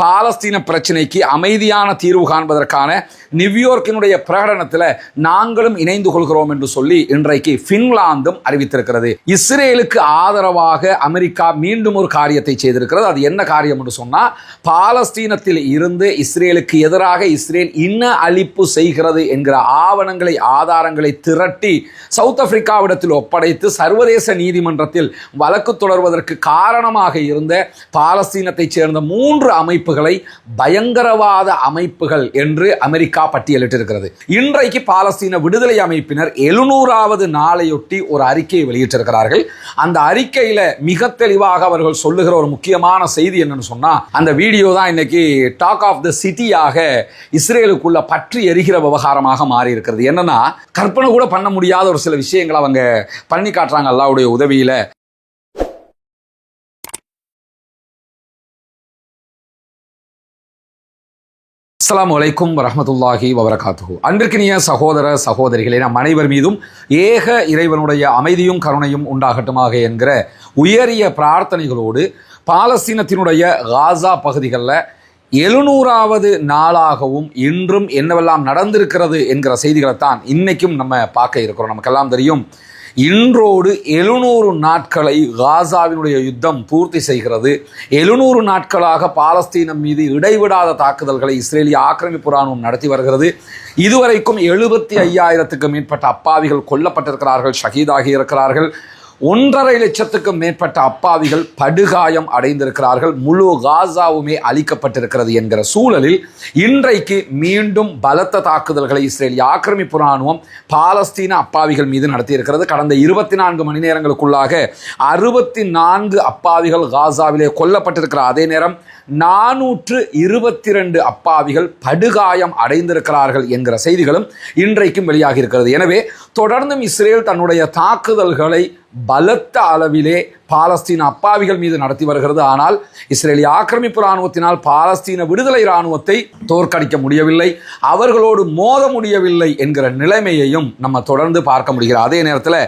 பாலஸ்தீன பிரச்சினைக்கு அமைதியான தீர்வு காண்பதற்கான நியூயோர்க்கினுடைய பிரகடனத்தில் நாங்களும் இணைந்து கொள்கிறோம் என்று சொல்லி இன்றைக்கு பின்லாந்தும் அறிவித்திருக்கிறது. இஸ்ரேலுக்கு ஆதரவாக அமெரிக்கா மீண்டும் ஒரு காரியத்தை செய்திருக்கிறது. அது என்ன காரியம் என்று சொன்னால் பாலஸ்தீனத்தில் இருந்து இஸ்ரேலுக்கு எதிராக இஸ்ரேல் இன்ன அழிப்பு செய்கிறது என்கிற ஆவணங்களை ஆதாரங்களை திரட்டி சவுத் ஆப்பிரிக்காவிடத்தில் ஒப்படைத்து சர்வதேச நீதிமன்றத்தில் வழக்கு தொடர்வதற்கு காரணமாக இருந்த பாலஸ்தீனத்தைச் சேர்ந்த மூன்று அமைப்பு அமைப்புகளை பயங்கரவாத அமைப்புகள் என்று அமெரிக்கா பட்டியலிட்டிருக்கிறது. இன்றைக்கு பாலஸ்தீன விடுதலை அமைப்பினர் எழுநூறாவது நாளையொட்டி ஒரு அறிக்கையை வெளியிட்டிருக்கிறார்கள். அந்த அறிக்கையில் மிக தெளிவாக அவர்கள் சொல்லுகிற ஒரு முக்கியமான செய்தி என்னன்னு சொன்னால் அந்த வீடியோ தான் இன்னைக்கு டாக் ஆஃப் த சிட்டியாக இஸ்ரேலுக்குள்ள பற்றி எரிகிற விவகாரமாக மாறி இருக்கிறது என்னன்னா கற்பனை கூட பண்ண முடியாத ஒரு சில விஷயங்களை அவங்க பண்ணி காட்டுறாங்க அல்லாவுடைய உதவியில். அஸ்லாம் வலைக்கும் வரமத்துல்லாஹி வபரகாத்துஹு. அன்பிற்கினிய சகோதர சகோதரிகளே நம் அனைவர் மீதும் ஏக இறைவனுடைய அமைதியும் கருணையும் உண்டாகட்டுமாக என்கிற உயரிய பிரார்த்தனைகளோடு பாலஸ்தீனத்தினுடைய காசா பகுதிகளில் எழுநூறாவது நாளாகவும் இன்றும் என்னவெல்லாம் நடந்திருக்கிறது என்கிற செய்திகளை தான் இன்னைக்கும் நம்ம பார்க்க இருக்கிறோம். நமக்கெல்லாம் தெரியும் இன்றோடு எழுநூறு நாட்களை காசாவினுடைய யுத்தம் பூர்த்தி செய்கிறது. எழுநூறு நாட்களாக பாலஸ்தீனம் மீது இடைவிடாத தாக்குதல்களை இஸ்ரேலிய ஆக்கிரமிப்பு ராணுவம் நடத்தி வருகிறது. இதுவரைக்கும் எழுபத்தி ஐயாயிரத்துக்கு மேற்பட்ட அப்பாவிகள் கொல்லப்பட்டிருக்கிறார்கள் ஷஹீதாகி இருக்கிறார்கள். ஒன்றரை லட்சத்துக்கும் மேற்பட்ட அப்பாவிகள் படுகாயம் அடைந்திருக்கிறார்கள். முழு காசாவுமே அளிக்கப்பட்டிருக்கிறது என்கிற சூழலில் இன்றைக்கு மீண்டும் பலத்த தாக்குதல்களை இஸ்ரேலிய ஆக்கிரமிப்பு ராணுவம் பாலஸ்தீன அப்பாவிகள் மீது நடத்தியிருக்கிறது. கடந்த இருபத்தி நான்கு மணி நேரங்களுக்குள்ளாக அறுபத்தி நான்கு அப்பாவிகள் காசாவிலே கொல்லப்பட்டிருக்கிற அதே நேரம் நானூற்று இருபத்தி ரெண்டு அப்பாவிகள் படுகாயம் அடைந்திருக்கிறார்கள் என்கிற செய்திகளும் இன்றைக்கும் வெளியாகி இருக்கிறது எனவே தொடர்ந்தும் இஸ்ரேல் தன்னுடைய தாக்குதல்களை பலத்த அளவிலே பாலஸ்தீன அப்பாவிகள் மீது நடத்தி வருகிறது. ஆனால் இஸ்ரேலிய ஆக்கிரமிப்பு இராணுவத்தினால் பாலஸ்தீன விடுதலை இராணுவத்தை தோற்கடிக்க முடியவில்லை. அவர்களோடு மோத முடியவில்லை என்கிற நிலைமையையும் நம்ம தொடர்ந்து பார்க்க முடிகிறது. அதே நேரத்தில்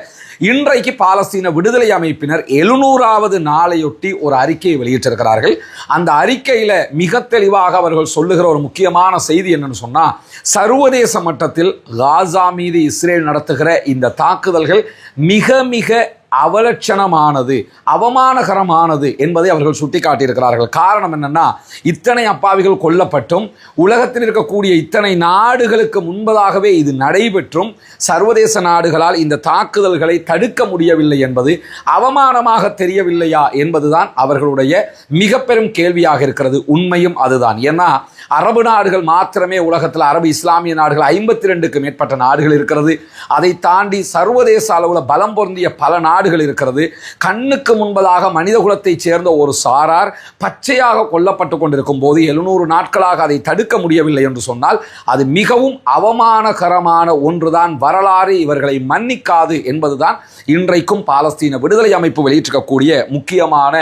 இன்றைக்கு பாலஸ்தீன விடுதலை அமைப்பினர் எழுநூறாவது நாளையொட்டி ஒரு அறிக்கையை வெளியிட்டிருக்கிறார்கள். அந்த அறிக்கையில் மிக தெளிவாக அவர்கள் சொல்லுகிற ஒரு முக்கியமான செய்தி என்னன்னு சொன்னால் சர்வதேச மட்டத்தில் காசா மீது இஸ்ரேல் நடத்துகிற இந்த தாக்குதல்கள் மிக மிக அவலட்சணமானது அவமானகரமானது என்பதை அவர்கள் சுட்டிக்காட்டியிருக்கிறார்கள். காரணம் என்னன்னா இத்தனை அப்பாவிகள் கொல்லப்பட்டும் உலகத்தில் இருக்கக்கூடிய இத்தனை நாடுகளுக்கு முன்பதாகவே இது நடைபெற்றும் சர்வதேச நாடுகளால் இந்த தாக்குதல்களை தடுக்க முடியவில்லை என்பது அவமானமாக தெரியவில்லையா என்பதுதான் அவர்களுடைய மிக பெரும் கேள்வியாக இருக்கிறது. உண்மையும் அதுதான். ஏன்னா அரபு நாடுகள் மாத்திரமே உலகத்தில் அரபு இஸ்லாமிய நாடுகள் ஐம்பத்தி ரெண்டுக்கு மேற்பட்ட நாடுகள் இருக்கிறது. அதை தாண்டி சர்வதேச அளவில் பலம் பொருந்திய பல நாடுகள் இருக்கிறது. கண்ணுக்கு முன்பதாக மனித குலத்தைச் சேர்ந்த ஒரு சாரார் பச்சையாக கொல்லப்பட்டு கொண்டிருக்கும் போது எழுநூறு நாட்களாக அதை தடுக்க முடியவில்லை என்று சொன்னால் அது மிகவும் அவமானகரமான ஒன்றுதான். வரலாறு இவர்களை மன்னிக்காது என்பதுதான் இன்றைக்கும் பாலஸ்தீன விடுதலை அமைப்பு வெளியிட்டிருக்கக்கூடிய முக்கியமான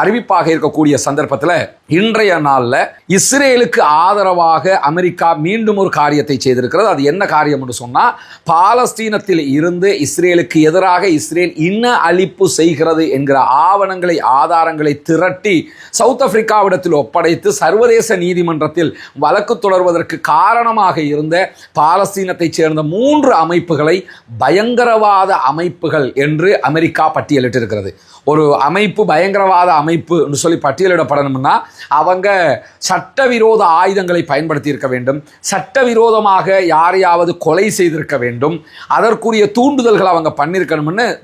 அறிவிப்பாக இருக்கக்கூடிய சந்தர்ப்பத்தில் இன்றைய நாளில் இஸ்ரேலுக்கு ஆதரவாக அமெரிக்கா மீண்டும் ஒரு காரியத்தை செய்திருக்கிறது. அது என்ன காரியம் என்று சொன்னால் பாலஸ்தீனத்தில் இருந்து இஸ்ரேலுக்கு எதிராக இஸ்ரேல் இன்ன அழிப்பு செய்கிறது என்கிற ஆவணங்களை ஆதாரங்களை திரட்டி சவுத் ஆப்பிரிக்காவிடத்தில் ஒப்படைத்து சர்வதேச நீதிமன்றத்தில் வழக்கு தொடர்வதற்கு காரணமாக இருந்த பாலஸ்தீனத்தைச் சேர்ந்த மூன்று அமைப்புகளை பயங்கரவாத அமைப்புகள் என்று அமெரிக்கா பட்டியலிட்டிருக்கிறது. ஒரு அமைப்பு பயங்கரவாத அமைப்பு சொல்லி பட்டியலிடப்படணும்னா அவங்க சட்டவிரோத ஆயுதங்களை பயன்படுத்தி இருக்க வேண்டும். சட்டவிரோதமாக யாரையாவது கொலை செய்திருக்க வேண்டும். அதற்குரிய தூண்டுதல்கள் அவங்க பண்ணியிருக்கணும்னு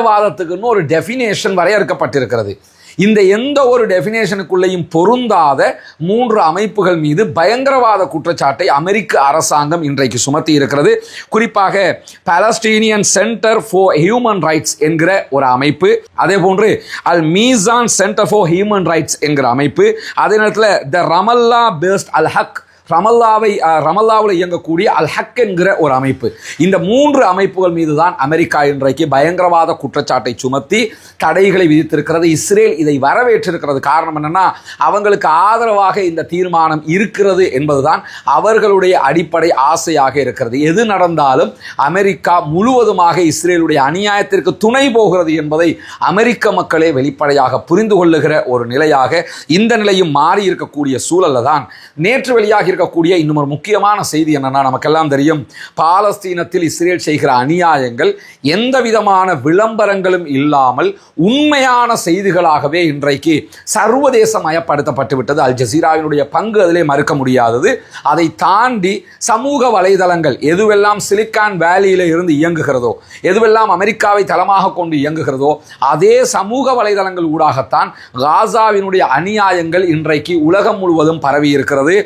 பயங்கரவாதத்துக்குன்னு ஒரு டெஃபினேஷன் வரையறுக்கப்பட்டிருக்கிறது இந்த எந்த ஒரு டெஃபினேஷனுக்குள்ளேயும் பொருந்தாத மூன்று அமைப்புகள் மீது பயங்கரவாத குற்றச்சாட்டை அமெரிக்க அரசாங்கம் இன்றைக்கு சுமத்தி இருக்கிறது. குறிப்பாக Palestinian centre for human rights என்கிற ஒரு அமைப்பு அதே போன்று அல் மீசான் சென்டர் ஃபார் ஹியூமன் ரைட்ஸ் என்கிற அமைப்பு அதே நேரத்தில் the Ramallah based Al Haq ரமல்லாவை ரமல்லாவில் இயங்கக்கூடிய அல் ஹக் என்கிற ஒரு அமைப்பு. இந்த மூன்று அமைப்புகள் மீது தான் அமெரிக்கா இன்றைக்கு பயங்கரவாத குற்றச்சாட்டை சுமத்தி தடைகளை விதித்திருக்கிறது. இஸ்ரேல் இதை வரவேற்றிருக்கிறது. காரணம் என்னன்னா அவங்களுக்கு ஆதரவாக இந்த தீர்மானம் இருக்கிறது என்பதுதான் அவர்களுடைய அடிப்படை ஆசையாக இருக்கிறது. எது நடந்தாலும் அமெரிக்கா முழுவதுமாக இஸ்ரேலுடைய அநியாயத்திற்கு துணை போகிறது என்பதை அமெரிக்க மக்களே வெளிப்படையாக புரிந்து கொள்ளுகிற ஒரு நிலையாக இந்த நிலையும் மாறி இருக்கக்கூடிய சூழல்ல தான் நேற்று வெளியாகி இருக்கக்கூடிய இன்னும் ஒரு முக்கியமான செய்தி என்னன்னா நமக்கெல்லாம் தெரியும் பாலஸ்தீனத்தில் இஸ்ரேல் செய்கிற அநியாயங்கள் எந்த விதமான விளம்பரங்களும் இல்லாமல் உண்மையான செய்திகளாகவே இன்றைக்கு சர்வதேசமயப்படுத்தப்பட்டு விட்டது. அல் ஜசீராவினுடைய பங்கு அதிலே மறுக்க முடியாதது. அதை தாண்டி சமூக வலைதளங்கள் எதுவெல்லாம் சிலிக்கான் வேலியில இருந்து இயங்குகிறதோ எதுவெல்லாம் அமெரிக்காவை தளமாக கொண்டு இயங்குகிறதோ அதே சமூக வலைதளங்கள் ஊடாகத்தான் காசாவினுடைய அநியாயங்கள் இன்றைக்கு உலகம் முழுவதும் பரவி இருக்கிறது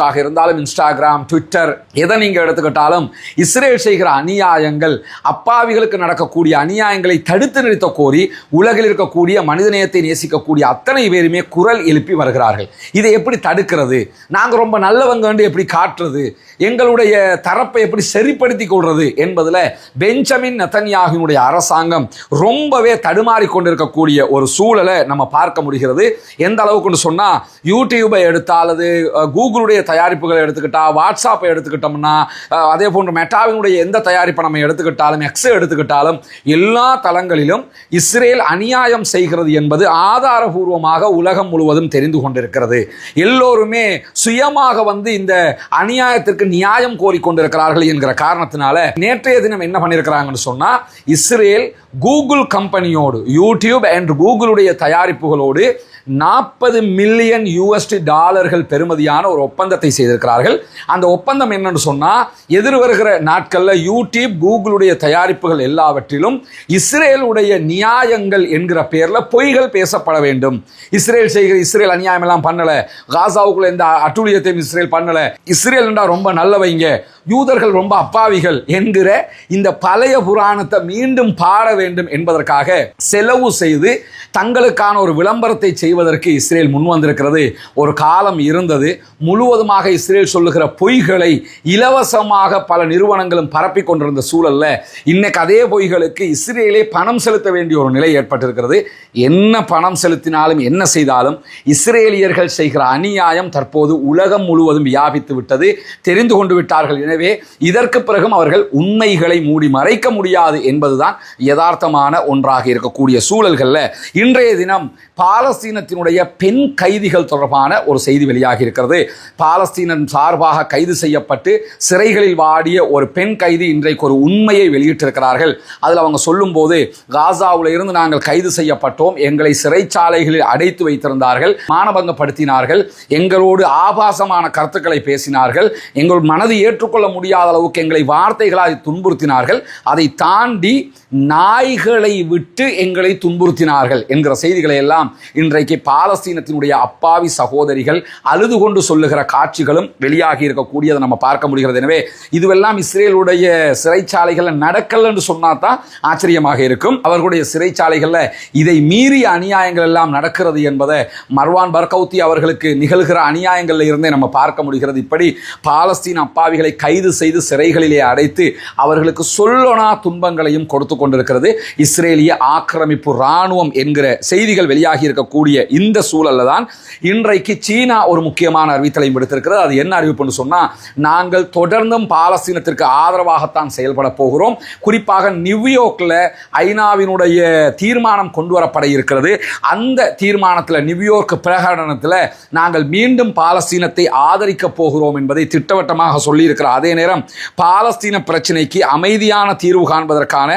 ஃபேஸ்புக்காக இருந்தாலும் இன்ஸ்டாகிராம் ட்விட்டர் எதை நீங்கள் எடுத்துக்கிட்டாலும் இஸ்ரேல் செய்கிற அநியாயங்கள் அப்பாவிகளுக்கு நடக்கக்கூடிய அநியாயங்களை தடுத்து நிறுத்த கோரி உலகில் இருக்கக்கூடிய மனிதநேயத்தை நேசிக்கக்கூடிய அத்தனை பேருமே குரல் எழுப்பி வருகிறார்கள். இதை எப்படி தடுக்கிறது? நாங்கள் ரொம்ப நல்லவங்கன்னு எப்படி காட்டுறது? எங்களுடைய தரப்பை எப்படி சரிப்படுத்தி கொள்வது என்பதுல பெஞ்சமின் நத்தன்யாகினுடைய அரசாங்கம் ரொம்பவே தடுமாறி கொண்டிருக்கக்கூடிய ஒரு சூழலை நம்ம பார்க்க முடிகிறது. எந்த அளவுக்குன்னு சொன்னால் யூடியூபை எடுத்தால் அல்லது கூகுளுடைய தயாரிப்புகளை எடுத்துக்கிட்டா வாட்ஸ்அப்பை எடுத்துக்கிட்டோம்னா அதே போன்று மெட்டாவினுடைய எந்த தயாரிப்பை நம்ம எடுத்துக்கிட்டாலும் எக்ஸை எடுத்துக்கிட்டாலும் எல்லா தளங்களிலும் இஸ்ரேல் அநியாயம் செய்கிறது என்பது ஆதாரபூர்வமாக உலகம் முழுவதும் தெரிந்து கொண்டிருக்கிறது. எல்லோருமே சுயமாக வந்து இந்த அநியாயத்திற்கு நியாயம் கோரிக்கொண்டிருக்கிறார்கள் என்கிற காரணத்தினால நேற்றைய தினம் என்ன பண்ணியிருக்கிறாங்கன்னு சொன்னால் இஸ்ரேல் கூகுள் கம்பெனியோடு யூடியூப் அண்ட் கூகுளுடைய தயாரிப்புகளோடு நாற்பது மில்லியன் யூஎஸ்டி டாலர்கள் பெறுமதியான ஒரு ஒப்பந்தத்தை செய்திருக்கிறார்கள். அந்த ஒப்பந்தம் என்னன்னு சொன்னால் எதிர் வருகிற நாட்களில் யூடியூப் கூகுளுடைய தயாரிப்புகள் எல்லாவற்றிலும் இஸ்ரேலுடைய நியாயங்கள் என்கிற பெயரில் பொய்கள் பேசப்பட வேண்டும். இஸ்ரேல் செய்கிற இஸ்ரேல் அநியாயம் எல்லாம் பண்ணலை. காசாவுக்குள்ள எந்த அட்டுழியத்தையும் இஸ்ரேல் பண்ணலை. இஸ்ரேல் ரொம்ப நல்லவைங்க. யூதர்கள் ரொம்ப அப்பாவிகள் என்கிற இந்த பழைய புராணத்தை மீண்டும் பாட வேண்டும் என்பதற்காக செலவு செய்து தங்களுக்கான ஒரு விளம்பரத்தை செய்வதற்கு இஸ்ரேல் முன்வந்திருக்கிறது. ஒரு காலம் இருந்தது. முழுவதுமாக இஸ்ரேல் சொல்லுகிற பொய்களை இலவசமாக பல நிறுவனங்களும் பரப்பி கொண்டிருந்த சூழல்ல இன்னைக்கு அதே பொய்களுக்கு இஸ்ரேலே பணம் செலுத்த வேண்டிய ஒரு நிலை ஏற்பட்டிருக்கிறது. என்ன பணம் செலுத்தினாலும் என்ன செய்தாலும் இஸ்ரேலியர்கள் செய்கிற அநியாயம் தற்போது உலகம் முழுவதும் வியாபித்து விட்டது. தெரிந்து கொண்டு விட்டார்கள். எனவே இதற்கு பிறகும் அவர்கள் உண்மைகளை மூடி மறைக்க முடியாது என்பதுதான் யதார்த்தமான ஒன்றாக இருக்கக்கூடிய சூழல்களில் இன்றைய தினம் பாலஸ்தீனத்தினுடைய பெண் கைதிகள் தொடர்பான ஒரு செய்தி வெளியாகி இருக்கிறது. பாலஸ்தீனம் சார்பாக கைது செய்யப்பட்டு சிறைகளில் வாடிய ஒரு பெண் கைதி இன்றைக்கு ஒரு உண்மையை வெளியிட்டிருக்கிறார்கள். அதில் அவங்க சொல்லும்போது காசாவில் இருந்து நாங்கள் கைது செய்யப்பட்டோம். எங்களை சிறைச்சாலைகளில் அடைத்து வைத்திருந்தார்கள். மானபங்கப்படுத்தினார்கள். எங்களோடு ஆபாசமான கருத்துக்களை பேசினார்கள். எங்கள் மனது ஏற்றுக்கொள்ள முடியாத அளவுக்கு எங்களை வார்த்தைகளால் துன்புறுத்தினார்கள். அதை தாண்டி தாய்களை விட்டு எங்களை துன்புறுத்தினார்கள் என்கிற செய்திகளை எல்லாம் இன்றைக்கு பாலஸ்தீனத்தினுடைய அப்பாவி சகோதரிகள் அழுது கொண்டு சொல்லுகிற காட்சிகளும் வெளியாகி இருக்கக்கூடியதை நம்ம பார்க்க முடிகிறது. எனவே இதுவெல்லாம் இஸ்ரேலுடைய சிறைச்சாலைகளில் நடக்கல் என்று சொன்னா தான் ஆச்சரியமாக இருக்கும். அவர்களுடைய சிறைச்சாலைகளில் இதை மீறிய அநியாயங்கள் எல்லாம் நடக்கிறது என்பதை மர்வான் பர்கௌத்தி அவர்களுக்கு நிகழ்கிற அநியாயங்களில் இருந்தே நம்ம பார்க்க முடிகிறது. இப்படி பாலஸ்தீன அப்பாவிகளை கைது செய்து சிறைகளிலே அடைத்து அவர்களுக்கு சொல்லொணா துன்பங்களையும் கொடுத்து கொண்டிருக்கிறது. வந்து இஸ்ரேலிய ஆக்கிரமிப்பு இராணுவம் என்கிற செய்திகள் வெளியாகி இருக்கக்கூடிய இந்த சூழலில் தான் இன்றைக்கு சீனா ஒரு முக்கியமான அறிவித்தலையும் விடுத்திருக்கிறது. அது என்ன அறிவிப்புன்னு சொன்னால் நாங்கள் தொடர்ந்தும் பாலஸ்தீனத்திற்கு ஆதரவாகத்தான் செயல்பட போகிறோம். குறிப்பாக நியூயோர்க்கில் ஐநாவினுடைய தீர்மானம் கொண்டு வரப்பட இருக்கிறது. அந்த தீர்மானத்தில் நியூயோர்க் பிரகடனத்தில் நாங்கள் மீண்டும் பாலஸ்தீனத்தை ஆதரிக்க போகிறோம் என்பதை திட்டவட்டமாக சொல்லியிருக்கிறார். அதே நேரம் பாலஸ்தீன பிரச்சனைக்கு அமைதியான தீர்வு காண்பதற்கான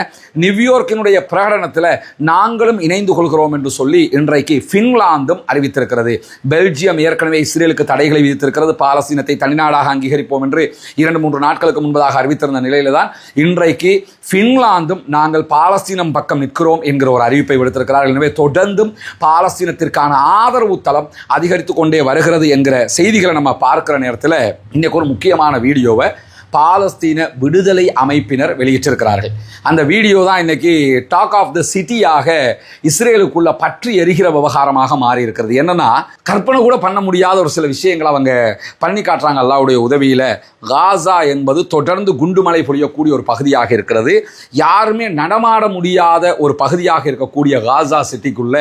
நியூயோர்க் நெட்வொர்க்கினுடைய பிரகடனத்தில் நாங்களும் இணைந்து கொள்கிறோம் என்று சொல்லி இன்றைக்கு பின்லாந்தும் அறிவித்திருக்கிறது. பெல்ஜியம் ஏற்கனவே இஸ்ரேலுக்கு தடைகளை விதித்திருக்கிறது. பாலஸ்தீனத்தை தனிநாடாக அங்கீகரிப்போம் என்று இரண்டு மூன்று நாட்களுக்கு முன்பதாக அறிவித்திருந்த நிலையில தான் இன்றைக்கு பின்லாந்தும் நாங்கள் பாலஸ்தீனம் பக்கம் நிற்கிறோம் என்கிற ஒரு அறிவிப்பை விடுத்திருக்கிறார்கள். எனவே தொடர்ந்தும் பாலஸ்தீனத்திற்கான ஆதரவு தளம் அதிகரித்து கொண்டே வருகிறது என்கிற செய்திகளை நம்ம பார்க்கிற நேரத்தில் இன்றைக்கு ஒரு முக்கியமான வீடியோவை பாலஸ்தீன விடுதலை அமைப்பினர் வெளியிட்டிருக்கிறார்கள். அந்த வீடியோ தான் இன்னைக்கு டாக் ஆஃப் த சிட்டியாக இஸ்ரேலுக்குள்ள பற்றி எரிகிற விவகாரமாக மாறி இருக்கிறது என்னன்னா கற்பனை கூட பண்ண முடியாத ஒரு சில விஷயங்களை அவங்க பண்ணி காட்டுறாங்க அல்லாவுடைய உதவியில். காசா என்பது தொடர்ந்து குண்டுமலை பொழியக்கூடிய ஒரு பகுதியாக இருக்கிறது. யாருமே நடமாட முடியாத ஒரு பகுதியாக இருக்கக்கூடிய காசா சிட்டிக்குள்ள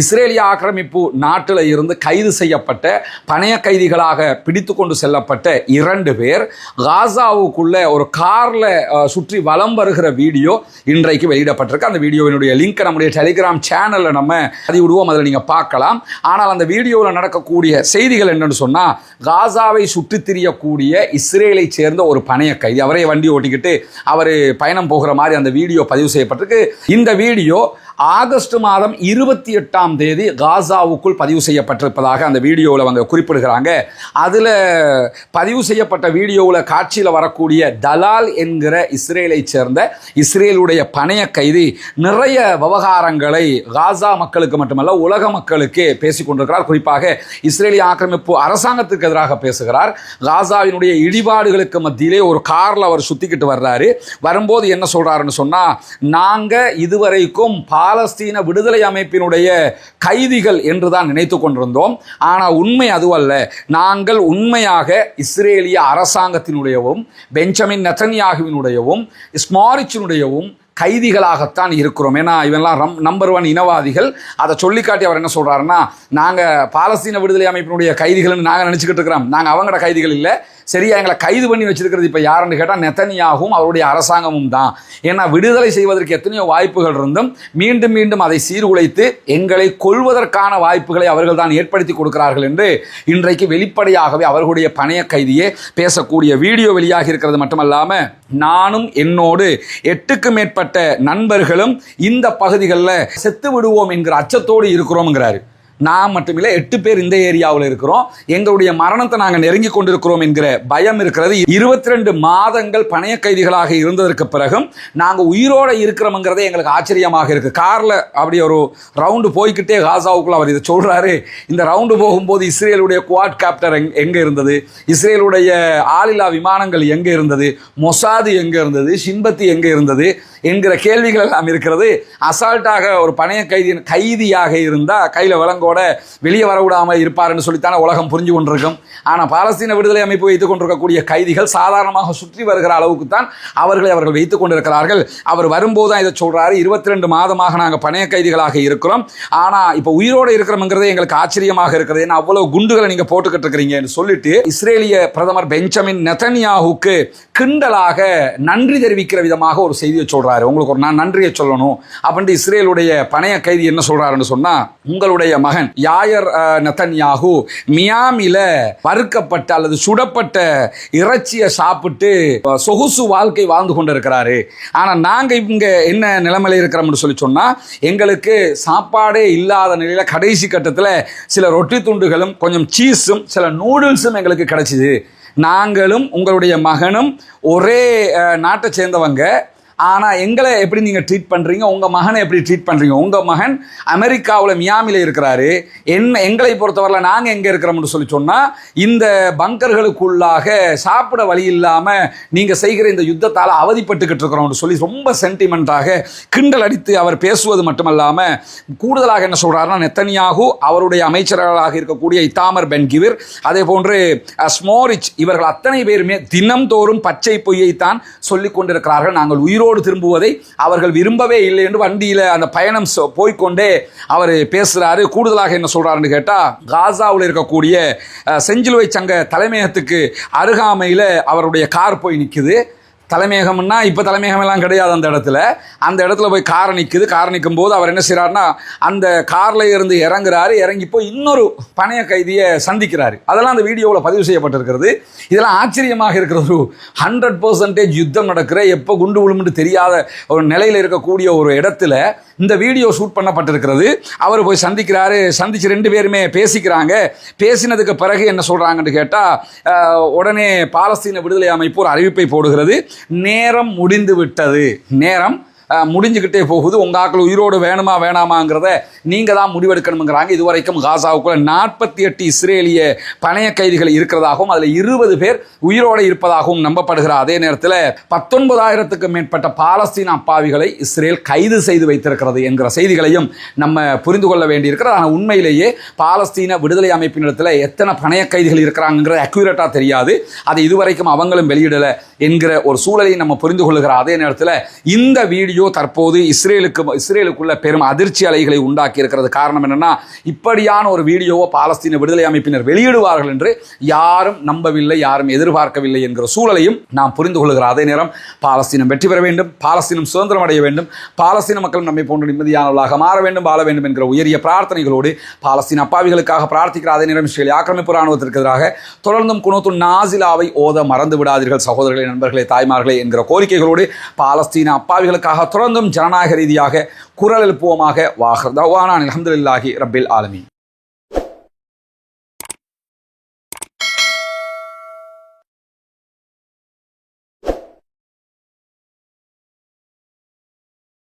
இஸ்ரேலிய ஆக்கிரமிப்பு நாட்டில் இருந்து கைது செய்யப்பட்ட பணைய கைதிகளாக பிடித்து கொண்டு செல்லப்பட்ட இரண்டு பேர் காசா காசாவுக்குள்ள ஒரு கார்ல சுற்றி வலம் வருகிற வீடியோ இன்றைக்கு வெளியிடப்பட்டிருக்கு. அந்த வீடியோவினுடைய லிங்க் நம்முடைய டெலிகிராம் சேனல்ல நம்ம பதிவிடுவோம் அதில் நீங்க பார்க்கலாம். ஆனால் அந்த வீடியோவில் நடக்கக்கூடிய செய்திகள் என்னன்னு சொன்னா காசாவை சுற்றித் திரியக்கூடிய இஸ்ரேலை சேர்ந்த ஒரு பணைய கைதி அவரே வண்டி ஓட்டிக்கிட்டு அவர் பயணம் போகிற மாதிரி அந்த வீடியோ பதிவு செய்யப்பட்டிருக்கு. இந்த வீடியோ ஆகஸ்ட் மாதம் இருபத்தி எட்டாம் தேதி காசாவுக்குள் பதிவு செய்யப்பட்டிருப்பதாக அந்த வீடியோவில் அவங்க குறிப்பிடுகிறாங்க. அதில் பதிவு செய்யப்பட்ட வீடியோவில் காட்சியில் வரக்கூடிய தலால் என்கிற இஸ்ரேலை சேர்ந்த இஸ்ரேலுடைய பணைய கைதி நிறைய விவகாரங்களை காசா மக்களுக்கு மட்டுமல்ல உலக மக்களுக்கு பேசிக் கொண்டிருக்கிறார். குறிப்பாக இஸ்ரேலிய ஆக்கிரமிப்பு அரசாங்கத்துக்கு எதிராக பேசுகிறார். காசாவினுடைய இடிபாடுகளுக்கு மத்தியிலே ஒரு காரில் அவர் சுற்றிக்கிட்டு வர்றாரு. வரும்போது என்ன சொல்கிறாருன்னு சொன்னால் நாங்கள் இதுவரைக்கும் பா பாலஸ்தீன விடுதலை அமைப்பினுடைய கைதிகள் என்று தான் நினைத்து கொண்டிருந்தோம். ஆனால் உண்மை அதுவல்ல. நாங்கள் உண்மையாக இஸ்ரேலிய அரசாங்கத்தினுடையவும் பெஞ்சமின் நெத்தன்யாகுவினுடையவும் ஸ்மாரிச்சினுடையவும் கைதிகளாகத்தான் இருக்கிறோம். ஏன்னா இவெல்லாம் ரம் நம்பர் ஒன் இனவாதிகள். அதை சொல்லிக்காட்டி அவர் என்ன சொல்கிறாருன்னா நாங்கள் பாலஸ்தீன விடுதலை அமைப்பினுடைய கைதிகள்னு நாங்கள் நினச்சிக்கிட்டு இருக்கிறோம். நாங்கள் அவங்களோட கைதிகள் இல்லை. சரியா எங்களை கைது பண்ணி வச்சிருக்கிறது இப்போ யாருன்னு கேட்டால் நெத்தனியாகவும் அவருடைய அரசாங்கமும் தான். ஏன்னா விடுதலை செய்வதற்கு எத்தனையோ வாய்ப்புகள் இருந்தும் மீண்டும் மீண்டும் அதை சீர்குலைத்து எங்களை கொள்வதற்கான வாய்ப்புகளை அவர்கள் தான் ஏற்படுத்தி கொடுக்கிறார்கள் என்று இன்றைக்கு வெளிப்படையாகவே அவர்களுடைய பணைய கைதியே பேசக்கூடிய வீடியோ வெளியாகி இருக்கிறது மட்டுமல்லாமல் நானும் என்னோடு எட்டுக்கு மேற்பட்ட நண்பர்களும் இந்த பகுதிகளில் செத்து விடுவோம் என்கிற அச்சத்தோடு இருக்கிறோம்ங்கிறாரு. நான் மட்டுமில்லை எட்டு பேர் இந்த ஏரியாவில் இருக்கிறோம். எங்களுடைய மரணத்தை நாங்கள் நெருங்கி கொண்டிருக்கிறோம் என்கிற பயம் இருக்கிறது. இருபத்தி ரெண்டு மாதங்கள் பணைய கைதிகளாக இருந்ததற்கு பிறகும் நாங்கள் உயிரோட இருக்கிறோம்ங்கிறதே எங்களுக்கு ஆச்சரியமாக இருக்குது காரில் அப்படி ஒரு ரவுண்டு போய்க்கிட்டே காசாவுக்குள்ள அவர் இதை சொல்கிறாரு இந்த ரவுண்டு போகும்போது இஸ்ரேலுடைய குவாட் கேப்டர் எங் எங்கே இருந்தது? இஸ்ரேலுடைய ஆளில்லா விமானங்கள் எங்கே இருந்தது? மொசாது எங்கே இருந்தது? ஷின்பத்தி எங்கே இருந்தது? என்கிற கேள்விகள் எல்லாம் இருக்கிறது. அசால்ட்டாக ஒரு பணைய கைதி கைதியாக இருந்தால் கையில் விலங்கோட வெளியே வரவிடாமல் இருப்பார்னு இருப்பாருன்னு சொல்லித்தானே உலகம் புரிஞ்சு கொண்டிருக்கும். ஆனால் பாலஸ்தீன விடுதலை அமைப்பு வைத்துக் கொண்டிருக்கக்கூடிய கைதிகள் சாதாரணமாக சுற்றி வருகிற அளவுக்கு தான் அவர்களை அவர்கள் வைத்துக் கொண்டிருக்கிறார்கள். அவர் வரும்போது தான் இதை சொல்றாரு. இருபத்தி ரெண்டு மாதமாக நாங்கள் பணைய கைதிகளாக இருக்கிறோம். ஆனால் இப்போ உயிரோடு இருக்கிறோம்ங்கிறதே எங்களுக்கு ஆச்சரியமாக இருக்கிறது ஏன்னா அவ்வளோ குண்டுகளை நீங்கள் போட்டுக்கிட்டு இருக்கிறீங்கன்னு சொல்லிட்டு இஸ்ரேலிய பிரதமர் பெஞ்சமின் நெதன்யாஹுக்கு கிண்டலாக நன்றி தெரிவிக்கிற விதமாக ஒரு செய்தியை சொல்றாரு. உங்களுக்கு ஒரு நான் நன்றியை சொல்லணும். அப்படின்ட்டு இஸ்ரேலுடைய பணைய கைதி என்ன சொல்கிறாருன்னு சொன்னா உங்களுடைய மகன் யாயர் நத்தன் யாகு மியாமில வறுக்கப்பட்ட அல்லது சுடப்பட்ட இறைச்சியை சாப்பிட்டு சொகுசு வாழ்க்கை வாழ்ந்து கொண்டிருக்கிறாரு. ஆனால் நாங்கள் இங்கே என்ன நிலைமையில இருக்கிறோம்னு சொல்லி சொன்னால் எங்களுக்கு சாப்பாடே இல்லாத நிலையில் கடைசி கட்டத்தில் சில ரொட்டி துண்டுகளும் கொஞ்சம் சீஸும் சில நூடுல்ஸும் எங்களுக்கு கிடைச்சிது. நாங்களும் உங்களுடைய மகனும் ஒரே நாட்டை சேர்ந்தவங்க. ஆனால் எங்களை எப்படி நீங்கள் ட்ரீட் பண்ணுறீங்க உங்கள் மகனை எப்படி ட்ரீட் பண்ணுறீங்க உங்கள் மகன் அமெரிக்காவில் மியாமியில் இருக்கிறாரு. என்ன எங்களை பொறுத்தவரையில் நாங்கள் எங்கே இருக்கிறோம்னு சொல்லி சொன்னால் இந்த பங்கர்களுக்குள்ளாக சாப்பிட வழி இல்லாமல் நீங்கள் செய்கிற இந்த யுத்தத்தால் அவதிப்பட்டுக்கிட்டு இருக்கிறோம்னு சொல்லி ரொம்ப சென்டிமெண்ட்டாக கிண்டல் அடித்து அவர் பேசுவது மட்டுமல்லாமல் கூடுதலாக என்ன சொல்கிறாருன்னா நெத்தனியாகு அவருடைய அமைச்சர்களாக இருக்கக்கூடிய இத்தாமர் பென்கிவிர் அதே போன்று ஸ்மோரிச் இவர்கள் அத்தனை பேருமே தினம்தோறும் பச்சை பொய்யைத்தான் சொல்லிக் கொண்டிருக்கிறார்கள் நாங்கள் உயிரோடு திரும்புவதை அவர்கள் விரும்பவே இல்லை என்று வண்டியில் அந்த பயணம் போய்கொண்டே போய்க்கொண்டே அவர் பேசுகிறாரு கூடுதலாக என்ன சொல்கிறாருன்னு கேட்டால் காசாவில் இருக்கக்கூடிய செஞ்சிலுவை சங்க தலைமையகத்துக்கு அருகாமையில் அவருடைய கார் போய் நிற்குது தலைமையகம்னா இப்போ தலைமையகமெல்லாம் கிடையாது அந்த இடத்துல. அந்த இடத்துல போய் காரை நிற்குது கார் நிற்கும் போது அவர் என்ன செய்கிறாருன்னா அந்த காரில் இருந்து இறங்குறாரு. இறங்கி போய் இன்னொரு பணைய கைதியை சந்திக்கிறாரு. அதெல்லாம் அந்த வீடியோவில் பதிவு செய்யப்பட்டிருக்கிறது. இதெல்லாம் ஆச்சரியமாக இருக்கிற ஒரு ஹண்ட்ரட் பர்சன்டேஜ் யுத்தம் நடக்கிற எப்போ குண்டு விழுமுன்னு தெரியாத ஒரு நிலையில் இருக்கக்கூடிய ஒரு இடத்துல இந்த வீடியோ ஷூட் பண்ணப்பட்டிருக்கிறது. அவர் போய் சந்திக்கிறாரு. சந்திச்சு ரெண்டு பேருமே பேசிக்கிறாங்க. பேசினதுக்கு பிறகு என்ன சொல்றாங்கன்னு கேட்டால் உடனே பாலஸ்தீன விடுதலை அமைப்பு ஒரு அறிவிப்பை போடுகிறது. நேரம் முடிந்து விட்டது நேரம் முடிஞ்சுக்கிட்டே போகுது. உங்க ஆக்கள் உயிரோடு வேணுமா வேணாமாங்கிறத நீங்கள் தான் முடிவெடுக்கணுங்கிறாங்க இதுவரைக்கும் காசாவுக்குள்ள நாற்பத்தி எட்டு இஸ்ரேலிய பணைய கைதிகள் இருக்கிறதாகவும் அதில் இருபது பேர் உயிரோடு இருப்பதாகவும் நம்பப்படுகிற அதே நேரத்தில் பத்தொன்பதாயிரத்துக்கும் மேற்பட்ட பாலஸ்தீன அப்பாவிகளை இஸ்ரேல் கைது செய்து வைத்திருக்கிறது என்கிற செய்திகளையும் நம்ம புரிந்து கொள்ள வேண்டியிருக்கிறது. ஆனால் உண்மையிலேயே பாலஸ்தீன விடுதலை அமைப்பினிடத்தில் எத்தனை பணைய கைதிகள் இருக்கிறாங்கிறது அக்யூரேட்டாக தெரியாது. அதை இதுவரைக்கும் அவங்களும் வெளியிடலை. என்கிற ஒரு சூழலை நம்ம புரிந்து கொள்ளுகிற அதே நேரத்தில் இந்த வீடியோ தற்போது இஸ்ரேலுக்கு இஸ்ரேலுக்குள்ள பெரும் அதிர்ச்சி அலைகளை உண்டாக்கி இருக்கிறது. காரணம் என்னன்னா இப்படியான ஒரு வீடியோவை பாலஸ்தீன விடுதலை அமைப்பினர் வெளியிடுவார்கள் என்று யாரும் நம்பவில்லை யாரும் எதிர்பார்க்கவில்லை என்கிற சூழலையும் நாம் புரிந்து கொள்ளுகிற அதே நேரம் பாலஸ்தீனம் வெற்றி பெற வேண்டும் பாலஸ்தீனம் சுதந்திரம் அடைய வேண்டும் பாலஸ்தீன மக்கள் நம்மை போன்ற நிம்மதியானவர்களாக மாற வேண்டும் வாழ வேண்டும் என்கிற உயரிய பிரார்த்தனைகளோடு பாலஸ்தீன அப்பாவிகளுக்காக பிரார்த்திக்கிற அதே நேரம் இஸ்ரேல் ஆக்கிரமிப்பு ராணுவத்திற்கு எதிராக தொடர்ந்தும் குணத்து நாசிலாவை ஓத மறந்து விடாதீர்கள் சகோதரர்களே. நண்பர்களே தாய்மார்களே என்கிற கோரிக்கைகளோடு பாலஸ்தீன அப்பாவிகளுக்காக தொடர்ந்தும் ஜனநாயக ரீதியாக குரல் எழுப்புவோமாக வாஹர் தவானான். அலமதுல்லாஹி ரபில் ஆலமி